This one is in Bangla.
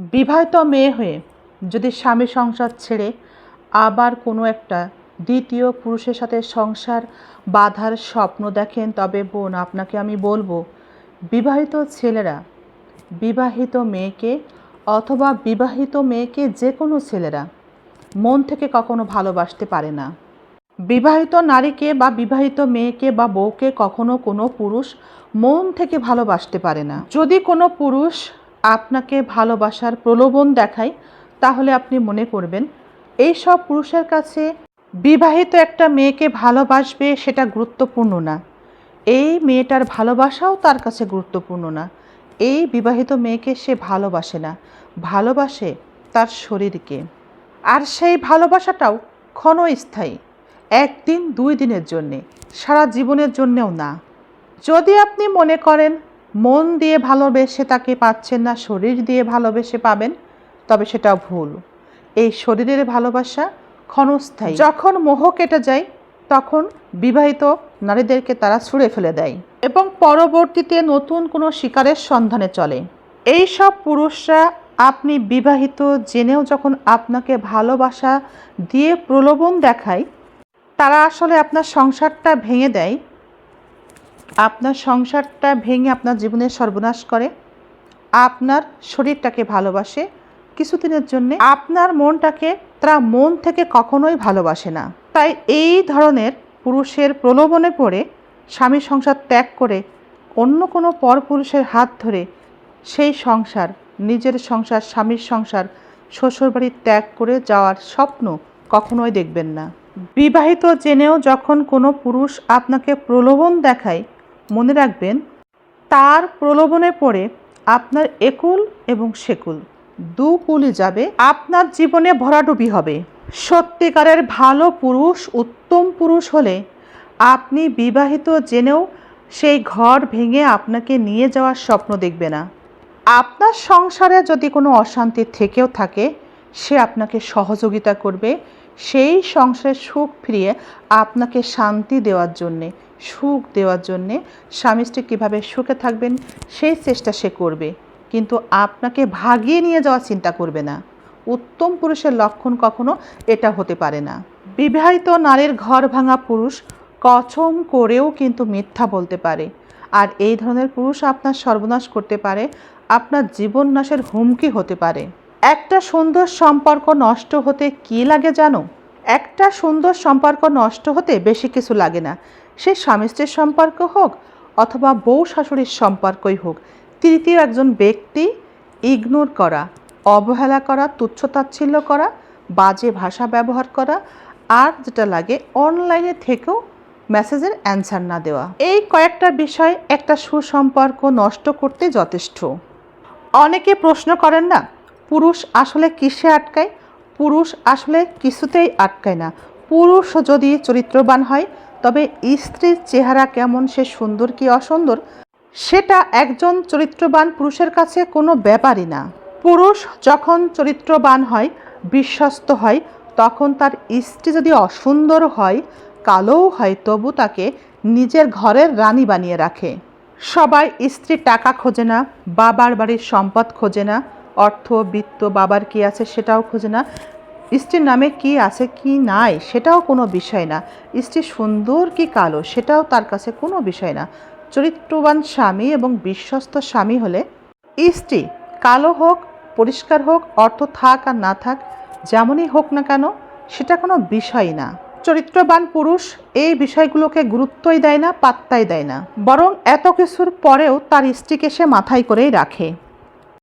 বিবাহিত মেয়ে হয়ে যদি স্বামী সংসার ছেড়ে আবার কোনো একটা দ্বিতীয় পুরুষের সাথে সংসার বাঁধার স্বপ্ন দেখেন, তবে বোন, আপনাকে আমি বলব, বিবাহিত ছেলেরা বিবাহিত মেয়েকে অথবা বিবাহিত মেয়েকে যে কোনো ছেলেরা মন থেকে কখনো ভালোবাসতে পারে না। বিবাহিত নারীকে বা বিবাহিত মেয়েকে বা বউকে কখনো কোনো পুরুষ মন থেকে ভালোবাসতে পারে না। যদি কোনো পুরুষ আপনাকে ভালোবাসার প্রলোভন দেখায়, তাহলে আপনি মনে করবেন, এই সব পুরুষের কাছে বিবাহিত একটা মেয়েকে ভালোবাসবে সেটা গুরুত্বপূর্ণ না। এই মেয়েটার ভালোবাসাও তার কাছে গুরুত্বপূর্ণ না। এই বিবাহিত মেয়েকে সে ভালোবাসে না, ভালোবাসে তার শরীরকে। আর সেই ভালোবাসাটাও ক্ষণস্থায়ী, একদিন দুই দিনের জন্যে, সারা জীবনের জন্যেও না। যদি আপনি মনে করেন মন দিয়ে ভালোবেসে তাকে পাচ্ছেন না, শরীর দিয়ে ভালোবেসে পাবেন, তবে সেটা ভুল। এই শরীরের ভালোবাসা ক্ষণস্থায়ী। যখন মোহ কেটে যায়, তখন বিবাহিত নারীদেরকে তারা ছুঁড়ে ফেলে দেয় এবং পরবর্তীতে নতুন কোনো শিকারের সন্ধানে চলে। এই সব পুরুষরা আপনি বিবাহিত জেনেও যখন আপনাকে ভালোবাসা দিয়ে প্রলোভন দেখায়, তারা আসলে আপনার সংসারটা ভেঙে দেয় আপনার সংসারটা ভেঙে আপনার জীবনের সর্বনাশ করে, আপনার শরীরটাকে ভালোবাসে, কিছুদিনের জন্য আপনার মনটাকে তারা মন থেকে কখনোই ভালোবাসে না। তাই এই ধরনের পুরুষের প্রলোভনে পড়ে স্বামী সংসার ত্যাগ করে অন্য কোনো পরপুরুষের হাত ধরে সেই সংসার, নিজের সংসার, স্বামীর সংসার, শ্বশুরবাড়ি ত্যাগ করে যাওয়ার স্বপ্ন কখনোই দেখবেন না। বিবাহিত জেনেও যখন কোনো পুরুষ আপনাকে প্রলোভন দেখায় মনে রাখবেন, তার প্রলোভনে পড়ে আপনার একুল এবং সেকুল। দু কুলই যাবে, আপনার জীবনে ভরাডুবি হবে। সত্যিকারের ভালো পুরুষ, উত্তম পুরুষ হলে আপনি বিবাহিত জেনেও সেই ঘর ভেঙে আপনাকে নিয়ে যাওয়ার স্বপ্ন দেখবে না। আপনার সংসারে যদি কোনো অশান্তি থেকেও থাকে, সে আপনাকে সহযোগিতা করবে সেই সংসারের সুখ ফিরিয়ে আপনাকে শান্তি দেওয়ার জন্যে, সুখ দেওয়ার জন্যে স্বামী স্ত্রী কীভাবে সুখে থাকবেন, সেই চেষ্টা সে করবে। কিন্তু আপনাকে ভাগিয়ে নিয়ে যাওয়ার চিন্তা করবে না। উত্তম পুরুষের লক্ষণ কখনো এটা হতে পারে না। বিবাহিত নারীর ঘর ভাঙা পুরুষ কচম করেও কিন্তু মিথ্যা বলতে পারে। আর এই ধরনের পুরুষ আপনার সর্বনাশ করতে পারে, আপনার জীবন নাশের হুমকি হতে পারে। একটা সুন্দর সম্পর্ক নষ্ট হতে কি লাগে জানো? একটা সুন্দর সম্পর্ক নষ্ট হতে বেশি কিছু লাগে না। সে স্বামী স্ত্রীর সম্পর্ক হোক অথবা বউ শাশুড়ির সম্পর্কই হোক, তৃতীয় একজন ব্যক্তি ইগনোর করা, অবহেলা করা তুচ্ছতাচ্ছিল্য করা, বাজে ভাষা ব্যবহার করা, আর যেটা লাগে অনলাইনে থেকেও মেসেজের অ্যান্সার না দেওয়া। এই কয়েকটা বিষয় একটা সুসম্পর্ক নষ্ট করতে যথেষ্ট। অনেকে প্রশ্ন করেন না পুরুষ আসলে কিসে আটকায়? পুরুষ আসলে কিছুতেই আটকায় না। পুরুষ যদি চরিত্রবান হয়, তবে স্ত্রীর চেহারা কেমন সে সুন্দর কি অসুন্দর, সেটা একজন চরিত্রবান পুরুষের কাছে কোনো ব্যাপারই না। পুরুষ যখন চরিত্রবান হয়, বিশ্বস্ত হয়, তখন তার স্ত্রী যদি অসুন্দর হয়, কালোও হয়, তবু তাকে নিজের ঘরের রানী বানিয়ে রাখে। সবাই স্ত্রী টাকা খোঁজে না, বাবার বাড়ির সম্পদ খোঁজে না অর্থ, বৃত্ত, বাবার কি আছে সেটাও খোঁজে না। স্ত্রীর নামে কি আছে কি নাই সেটাও কোনো বিষয় না। স্ত্রী সুন্দর কি কালো সেটাও তার কাছে কোনো বিষয় না। চরিত্রবান স্বামী এবং বিশ্বস্ত স্বামী হলে স্ত্রী কালো হোক, পরিষ্কার হোক, অর্থ থাক আর না থাক, যেমনই হোক না কেন, সেটা কোনো বিষয় না। চরিত্রবান পুরুষ এই বিষয়গুলোকে গুরুত্বই দেয় না, পাত্তাই দেয় না। বরং এত কিছুর পরেও তার স্ত্রীকে সে মাথায় করেই রাখে।